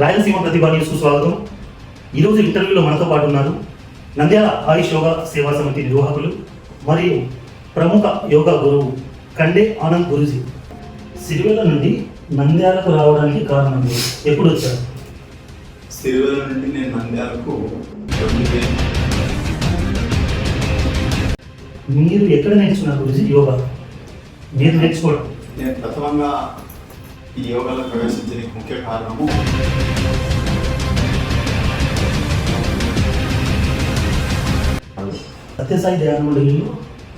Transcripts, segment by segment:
రాయలసీమ ప్రతిభా న్యూస్కు స్వాగతం. ఈరోజు ఇంటర్వ్యూలో మనతో పాటు ఉన్నారు నంద్యాల ఆయుష్ యోగా సేవా సమితి నిర్వాహకులు మరియు ప్రముఖ యోగా గురువు కండే ఆనంద్ గురుజీ. సిరివెల నుండి నంద్యాలకు రావడానికి కారణం? ఎప్పుడు వచ్చారు? సిరివెల నుండి నేను నంద్యాలకు మీరు ఎక్కడ నేర్చుకున్నారు గురుజీ యోగా? మీరు నేర్చుకోవడం. నేను ప్రథమంగా ఈ యోగాలో ప్రవేశించడానికి ముఖ్య కారణము. సత్యసాయి దయానందలో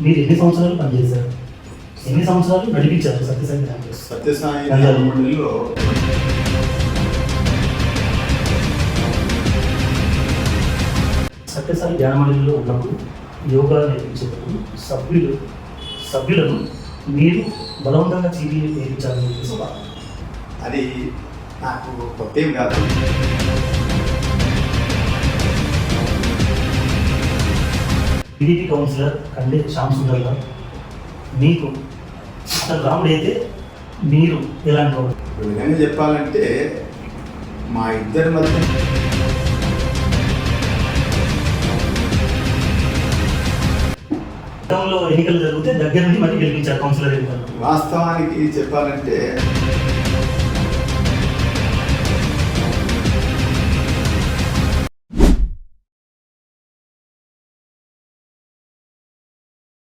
మీరు ఎన్ని సంవత్సరాలు పనిచేశారు? ఎన్ని సంవత్సరాలు నడిపించారు సత్యసాయి దయానంద? సత్యసాయి. మండలిలో సత్యసాయి ధ్యానమండలిలో ఉన్నప్పుడు యోగా నేర్పించేటప్పుడు సభ్యులు సభ్యులను మీరు బలవంతంగా చీటీ నేర్పించాలని చెప్పేసి అది నాకు కొత్త ఏం కాదు. టీడీపీ కౌన్సిలర్ కండే శ్యామ్ సుందర్ గారు మీకు అసలు రాముడు అయితే మీరు ఎలాంటి వాడు విధంగా చెప్పాలంటే మా ఇద్దరి మధ్య ఎన్నికలు జరిగితే దగ్గర నుండి మళ్ళీ గెలిపించారు కౌన్సిలర్ ఎన్నికలు వాస్తవానికి చెప్పాలంటే